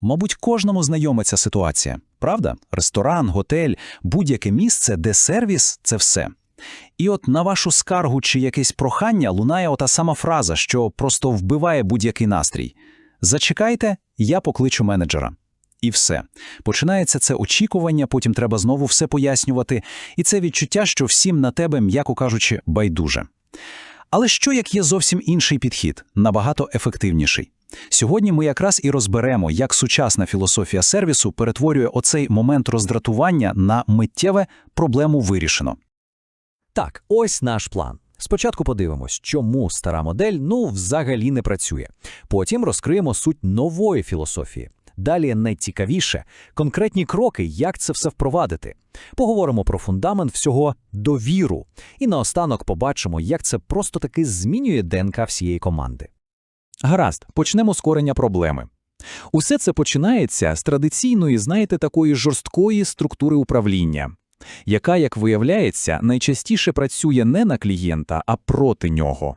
Мабуть, кожному знайома ця ситуація, правда? Ресторан, готель, будь-яке місце, де сервіс це все. І от на вашу скаргу чи якесь прохання лунає ота сама фраза, що просто вбиває будь-який настрій. Зачекайте, я покличу менеджера. І все. Починається це очікування, потім треба знову все пояснювати, і це відчуття, що всім на тебе, м'яко кажучи, байдуже. Але що як є зовсім інший підхід, набагато ефективніший? Сьогодні ми якраз і розберемо, як сучасна філософія сервісу перетворює оцей момент роздратування на миттєве проблему вирішено. Так, ось наш план. Спочатку подивимось, чому стара модель ну взагалі не працює. Потім розкриємо суть нової філософії. Далі найцікавіше конкретні кроки, як це все впровадити. Поговоримо про фундамент всього довіру. І наостанок побачимо, як це просто таки змінює ДНК всієї команди. Гаразд, почнемо з корення проблеми. Усе це починається з традиційної, знаєте, такої жорсткої структури управління, яка, як виявляється, найчастіше працює не на клієнта, а проти нього.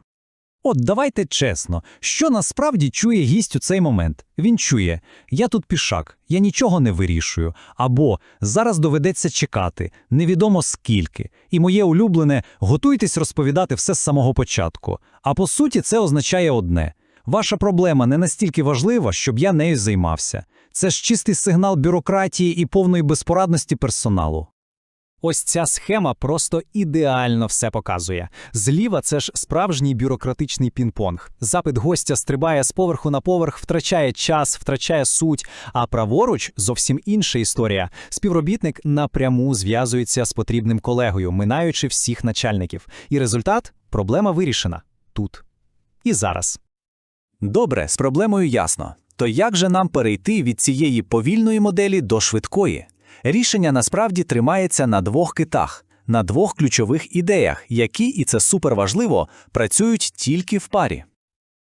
От давайте чесно, що насправді чує гість у цей момент? Він чує: я тут пішак, я нічого не вирішую, або зараз доведеться чекати, невідомо скільки. І моє улюблене готуйтесь розповідати все з самого початку. А по суті, це означає одне: ваша проблема не настільки важлива, щоб я нею займався. Це ж чистий сигнал бюрократії і повної безпорадності персоналу. Ось ця схема просто ідеально все показує. Зліва це ж справжній бюрократичний пінг-понг. Запит гостя стрибає з поверху на поверх, втрачає час, втрачає суть. А праворуч зовсім інша історія. Співробітник напряму зв'язується з потрібним колегою, минаючи всіх начальників. І результат проблема вирішена тут і зараз. Добре, з проблемою ясно. То як же нам перейти від цієї повільної моделі до швидкої? Рішення насправді тримається на двох китах, на двох ключових ідеях, які, і це суперважливо, працюють тільки в парі.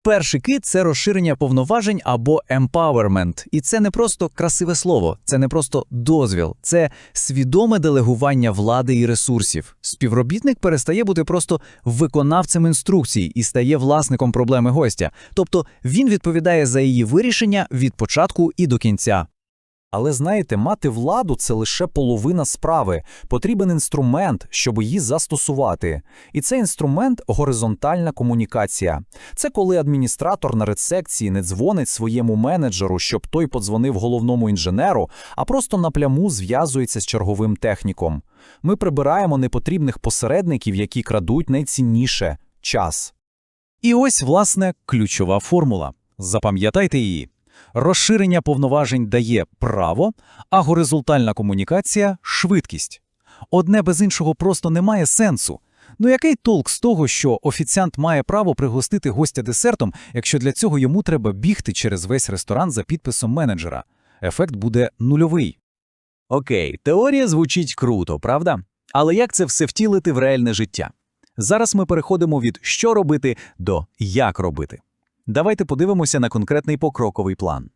Перший кит це розширення повноважень або empowerment. І це не просто красиве слово, це не просто дозвіл, це свідоме делегування влади і ресурсів. Співробітник перестає бути просто виконавцем інструкцій і стає власником проблеми гостя. Тобто він відповідає за її вирішення від початку і до кінця. Але знаєте, мати владу це лише половина справи. Потрібен інструмент, щоб її застосувати. І цей інструмент горизонтальна комунікація. Це коли адміністратор на рецепції не дзвонить своєму менеджеру, щоб той подзвонив головному інженеру, а просто напряму зв'язується з черговим техніком. Ми прибираємо непотрібних посередників, які крадуть найцінніше час. І ось, власне, ключова формула. Запам'ятайте її. Розширення повноважень дає право, а горизонтальна комунікація швидкість. Одне без іншого просто не має сенсу. Ну який толк з того, що офіціант має право пригостити гостя десертом, якщо для цього йому треба бігти через весь ресторан за підписом менеджера? Ефект буде нульовий. Окей, теорія звучить круто, правда? Але як це все втілити в реальне життя? Зараз ми переходимо від що робити до як робити. Давайте подивимося на конкретний покроковий план.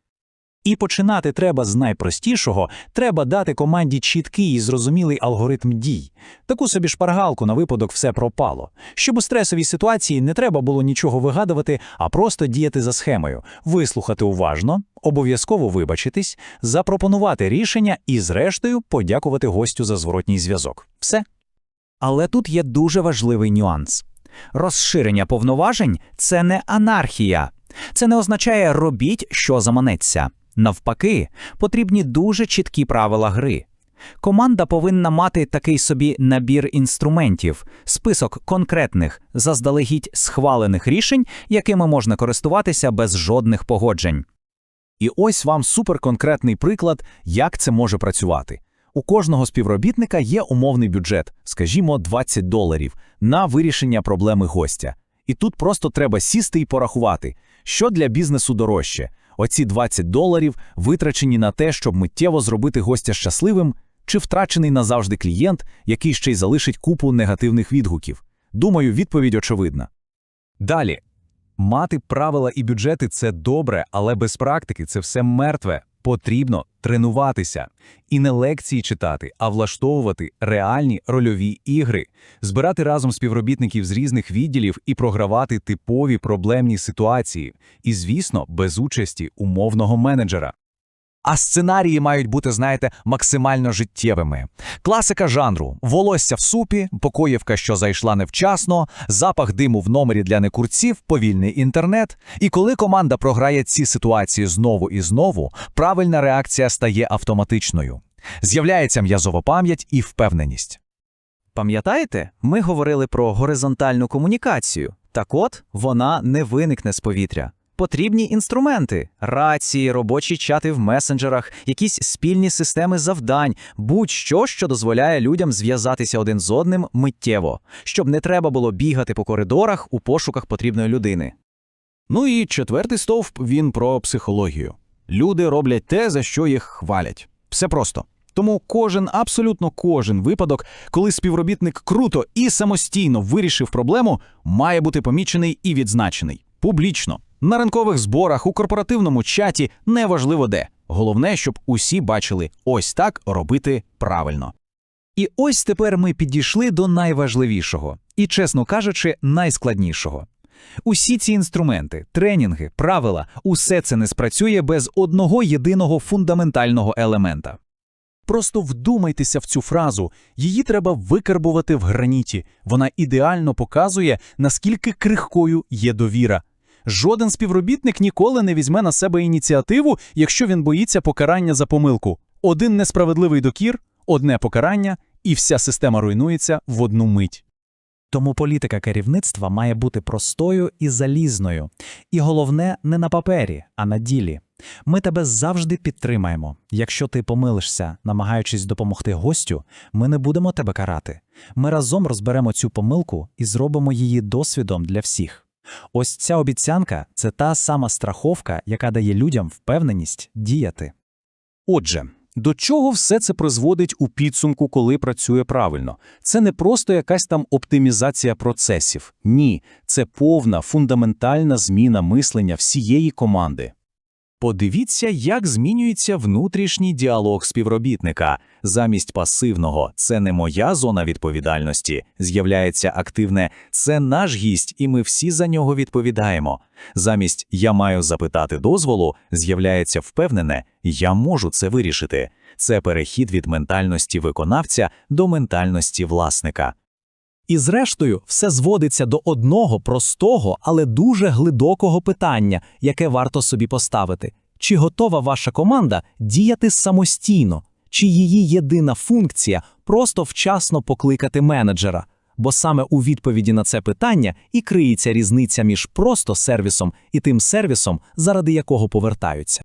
І починати треба з найпростішого, треба дати команді чіткий і зрозумілий алгоритм дій. Таку собі шпаргалку на випадок все пропало. Щоб у стресовій ситуації не треба було нічого вигадувати, а просто діяти за схемою, вислухати уважно, обов'язково вибачитись, запропонувати рішення і, зрештою, подякувати гостю за зворотній зв'язок. Все. Але тут є дуже важливий нюанс. Розширення повноважень це не анархія. Це не означає робіть, що заманеться. Навпаки, потрібні дуже чіткі правила гри. Команда повинна мати такий собі набір інструментів, список конкретних, заздалегідь схвалених рішень, якими можна користуватися без жодних погоджень. І ось вам суперконкретний приклад, як це може працювати. У кожного співробітника є умовний бюджет, скажімо, 20 доларів, на вирішення проблеми гостя. І тут просто треба сісти і порахувати, що для бізнесу дорожче. Оці 20 доларів витрачені на те, щоб миттєво зробити гостя щасливим, чи втрачений назавжди клієнт, який ще й залишить купу негативних відгуків. Думаю, відповідь очевидна. Далі. Мати правила і бюджети це добре, але без практики це все мертве. Потрібно тренуватися. І не лекції читати, а влаштовувати реальні рольові ігри, збирати разом співробітників з різних відділів і програвати типові проблемні ситуації. І, звісно, без участі умовного менеджера. А сценарії мають бути, знаєте, максимально життєвими. Класика жанру: волосся в супі, покоївка, що зайшла невчасно, запах диму в номері для некурців, повільний інтернет. І коли команда програє ці ситуації знову і знову, правильна реакція стає автоматичною. З'являється м'язова пам'ять і впевненість. Пам'ятаєте, ми говорили про горизонтальну комунікацію. Так от, вона не виникне з повітря. Потрібні інструменти, рації, робочі чати в месенджерах, якісь спільні системи завдань, будь-що, що дозволяє людям зв'язатися один з одним миттєво, щоб не треба було бігати по коридорах у пошуках потрібної людини. Ну і четвертий стовп він про психологію. Люди роблять те, за що їх хвалять. Все просто. Тому кожен, абсолютно кожен випадок, коли співробітник круто і самостійно вирішив проблему, має бути помічений і відзначений публічно. На ранкових зборах, у корпоративному чаті, неважливо де. Головне, щоб усі бачили ось так робити правильно. І ось тепер ми підійшли до найважливішого і, чесно кажучи, найскладнішого. Усі ці інструменти, тренінги, правила усе це не спрацює без одного єдиного фундаментального елемента. Просто вдумайтеся в цю фразу. Її треба викарбувати в граніті. Вона ідеально показує, наскільки крихкою є довіра. Жоден співробітник ніколи не візьме на себе ініціативу, якщо він боїться покарання за помилку. Один несправедливий докір, одне покарання, і вся система руйнується в одну мить. Тому політика керівництва має бути простою і залізною. І головне, не на папері, а на ділі. Ми тебе завжди підтримаємо. Якщо ти помилишся, намагаючись допомогти гостю, ми не будемо тебе карати. Ми разом розберемо цю помилку і зробимо її досвідом для всіх. Ось ця обіцянка це та сама страховка, яка дає людям впевненість діяти. Отже, до чого все це призводить у підсумку, коли працює правильно? Це не просто якась там оптимізація процесів. Ні, це повна фундаментальна зміна мислення всієї команди. Подивіться, як змінюється внутрішній діалог співробітника. Замість пасивного це не моя зона відповідальності, з'являється активне це наш гість, і ми всі за нього відповідаємо. Замість я маю запитати дозволу, з'являється впевнене, я можу це вирішити. Це перехід від ментальності виконавця до ментальності власника. І зрештою, все зводиться до одного простого, але дуже глибокого питання, яке варто собі поставити: чи готова ваша команда діяти самостійно, чи її єдина функція просто вчасно покликати менеджера? Бо саме у відповіді на це питання і криється різниця між просто сервісом і тим сервісом, заради якого повертаються.